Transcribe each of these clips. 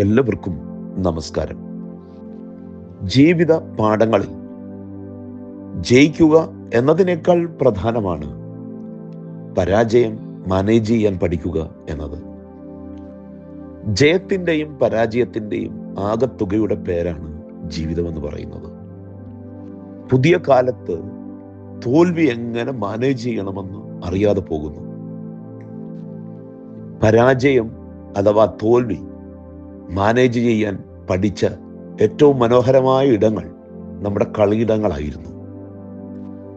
എല്ലാവർക്കും നമസ്കാരം. ജീവിത പാഠങ്ങളിൽ ജയിക്കുക എന്നതിനേക്കാൾ പ്രധാനമാണ് പരാജയം മാനേജ് ചെയ്യാൻ പഠിക്കുക എന്നത്. ജയത്തിന്റെയും പരാജയത്തിന്റെയും ആകത്തുകയുടെ പേരാണ് ജീവിതം എന്ന് പറയുന്നത്. പുതിയ കാലത്ത് തോൽവി എങ്ങനെ മാനേജ് ചെയ്യണമെന്ന് അറിയാതെ പോകുന്നു. പരാജയം അഥവാ തോൽവി മാനേജ് ചെയ്യാൻ പഠിച്ച ഏറ്റവും മനോഹരമായ ഇടങ്ങൾ നമ്മുടെ കളിയിടങ്ങളായിരുന്നു.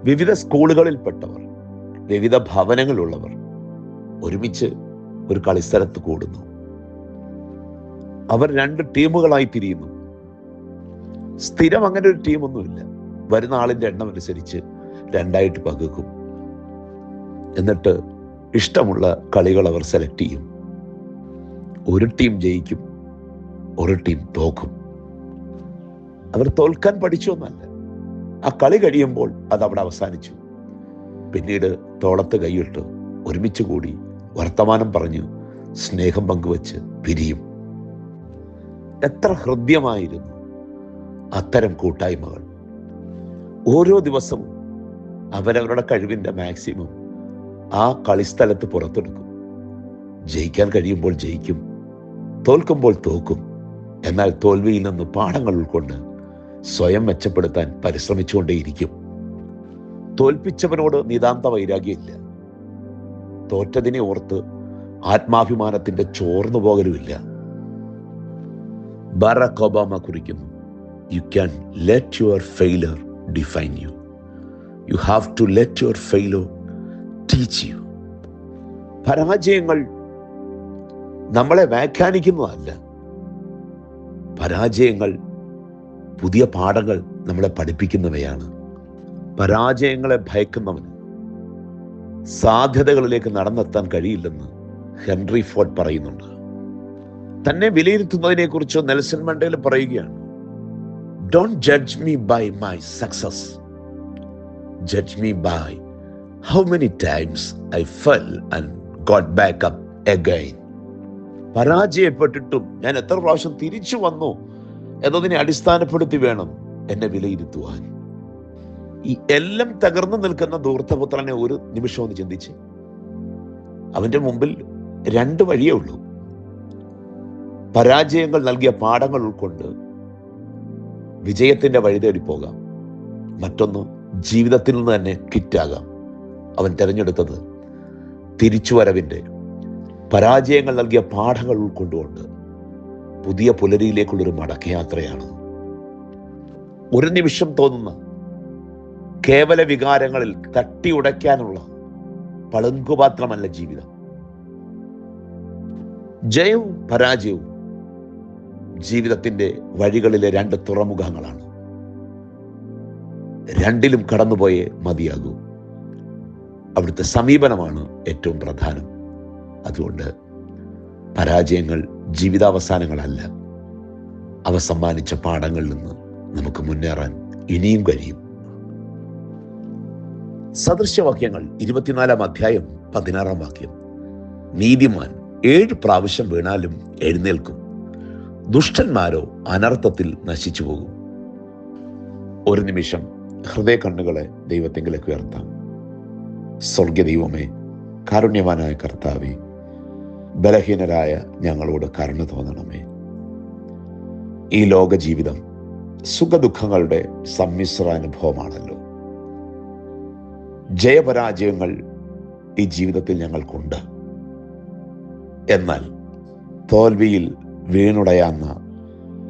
വിവിധ സ്കൂളുകളിൽപ്പെട്ടവർ വിവിധ ഭവനങ്ങളുള്ളവർ ഒരുമിച്ച് ഒരു കളിസ്ഥലത്ത് കൂടുന്നു. അവർ രണ്ട് ടീമുകളായി തിരിയുന്നു. സ്ഥിരം അങ്ങനെ ഒരു ടീമൊന്നുമില്ല. വരുന്ന ആളിന്റെ എണ്ണം അനുസരിച്ച് രണ്ടായിട്ട് പകുക്കും. എന്നിട്ട് ഇഷ്ടമുള്ള കളികൾ അവർ സെലക്ട് ചെയ്യും. ഒരു ടീം ജയിക്കും. ഒരു ടീം തോക്കും. അവർ തോൽക്കാൻ പഠിച്ചൊന്നല്ല ആ കളി കഴിയുമ്പോൾ അത് അവിടെ അവസാനിച്ചു. പിന്നീട് തോളത്ത് കൈയിട്ട് ഒരുമിച്ച് കൂടി വർത്തമാനം പറഞ്ഞു സ്നേഹം പങ്കുവച്ച് പിരിയും. എത്ര ഹൃദ്യമായിരുന്നു അത്തരം കൂട്ടായ്മകൾ. ഓരോ ദിവസവും അവരവരുടെ കഴിവിന്റെ മാക്സിമം ആ കളിസ്ഥലത്ത് പുറത്തെടുക്കും. ജയിക്കാൻ കഴിയുമ്പോൾ ജയിക്കും തോൽക്കുമ്പോൾ തോക്കും. എന്നാൽ തോൽവിയിൽ നിന്ന് പാഠങ്ങൾ ഉൾക്കൊണ്ട് സ്വയം മെച്ചപ്പെടുത്താൻ പരിശ്രമിച്ചുകൊണ്ടേയിരിക്കും. തോൽപ്പിച്ചവനോട് നിതാന്ത വൈരാഗ്യമില്ല. തോറ്റതിനെ ഓർത്ത് ആത്മാഭിമാനത്തിന്റെ ചോർന്നു പോകലുമില്ല. ബറാക് ഒബാമ കുറിക്കുന്നു you can let your failure define you you have to let your failure teach you പരാജയങ്ങൾ നമ്മളെ വ്യാഖ്യാനിക്കുന്നതല്ല. പരാജയങ്ങൾ പുതിയ പാഠങ്ങൾ നമ്മളെ പഠിപ്പിക്കുന്നവയാണ്. പരാജയങ്ങളെ ഭയക്കുന്നവന് സാധ്യതകളിലേക്ക് നടന്നെത്താൻ കഴിയില്ലെന്ന് ഹെൻറി ഫോർഡ് പറയുന്നുണ്ട്. തന്നെ വിലയിരുത്തുന്നതിനെ കുറിച്ച് നെൽസൺ മണ്ടേൽ പറയുകയാണ് don't judge me by my success judge me by how many times I fell and got back up again പരാജയപ്പെട്ടിട്ടും ഞാൻ എത്ര പ്രാവശ്യം തിരിച്ചു വന്നു എന്നതിനെ അടിസ്ഥാനപ്പെടുത്തി വേണം എന്നെ വിലയിരുത്തുവാൻ. ഈ എല്ലാം തകർന്നു നിൽക്കുന്ന ദൂർത്തപുത്രനെ ഒരു നിമിഷം ഒന്ന് ചിന്തിച്ച്. അവന്റെ മുമ്പിൽ രണ്ട് വഴിയേ ഉള്ളൂ. പരാജയങ്ങൾ നൽകിയ പാഠങ്ങൾ ഉൾക്കൊണ്ട് വിജയത്തിന്റെ വഴി തേടി പോകാം. മറ്റൊന്ന് ജീവിതത്തിൽ നിന്ന് തന്നെ കിറ്റാകാം അവൻ തിരഞ്ഞെടുത്തത് തിരിച്ചുവരവിന്റെ പരാജയങ്ങൾ നൽകിയ പാഠങ്ങൾ ഉൾക്കൊണ്ടുകൊണ്ട് പുതിയ പുലരിയിലേക്കുള്ളൊരു മടക്കയാത്രയാണ്. ഒരു നിമിഷം തോന്നുന്ന കേവല വികാരങ്ങളിൽ തട്ടി ഉടയ്ക്കാനുള്ള പളുങ്കുപാത്രമല്ല ജീവിതം. ജയവും പരാജയവും ജീവിതത്തിന്റെ വഴികളിലെ രണ്ട് തുറമുഖങ്ങളാണ്. രണ്ടിലും കടന്നുപോയേ മതിയാകൂ. അവിടുത്തെ സമീപനമാണ് ഏറ്റവും പ്രധാനം. അതുകൊണ്ട് പരാജയങ്ങൾ ജീവിതാവസാനങ്ങളല്ല. അവ സമ്മാനിച്ച പാഠങ്ങളിൽ നിന്ന് നമുക്ക് മുന്നേറാൻ ഇനിയും കഴിയും. സദൃശ്യവാക്യങ്ങൾ ഇരുപത്തിനാലാം അധ്യായം പതിനാറാം വാക്യം. നീതിമാൻ ഏഴ് പ്രാവശ്യം വീണാലും എഴുന്നേൽക്കും. ദുഷ്ടന്മാരോ അനർത്ഥത്തിൽ നശിച്ചു പോകും. ഒരു നിമിഷം ഹൃദയ കണ്ണുകളെ ദൈവത്തെങ്കിലേക്ക് ഉയർത്താം. സ്വർഗ ദൈവമേ കാരുണ്യവാനായ കർത്താവേ ബലഹീനരായ ഞങ്ങളോട് കരുണ തോന്നണമേ. ഈ ലോക ജീവിതം സുഖദുഃഖങ്ങളുടെ സമ്മിശ്ര അനുഭവമാണല്ലോ ജയപരാജയങ്ങൾ ഈ ജീവിതത്തിൽ ഞങ്ങൾക്കുണ്ട്. എന്നാൽ തോൽവിയിൽ വീണുടയാന്ന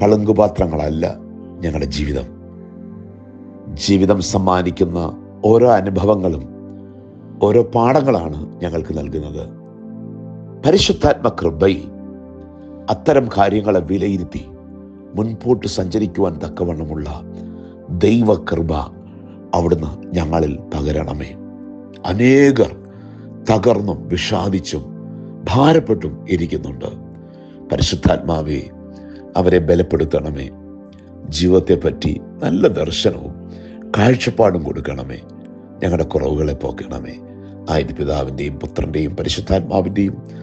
പളുങ്കുപാത്രങ്ങളല്ല ഞങ്ങളുടെ ജീവിതം. ജീവിതം സമ്മാനിക്കുന്ന ഓരോ അനുഭവങ്ങളും ഓരോ പാഠങ്ങളാണ് ഞങ്ങൾക്ക് നൽകുന്നത്. പരിശുദ്ധാത്മ കൃപയിൽ അത്തരം കാര്യങ്ങളെ വിലയിരുത്തി മുൻപോട്ട് സഞ്ചരിക്കുവാൻ തക്കവണ്ണമുള്ള ദൈവകൃപ അവിടുന്ന് ഞങ്ങളിൽ പകരണമേ അനേകർ തകർന്നും വിഷാദിച്ചും ഭാരപ്പെട്ടും ഇരിക്കുന്നുണ്ട്. പരിശുദ്ധാത്മാവെ അവരെ ബലപ്പെടുത്തണമേ. ജീവിതത്തെപ്പറ്റി നല്ല ദർശനവും കാഴ്ചപ്പാടും കൊടുക്കണമേ. ഞങ്ങളുടെ കുറവുകളെ പോക്കണമേ. ആയത് പിതാവിന്റെയും പുത്രന്റെയും പരിശുദ്ധാത്മാവിന്റെയും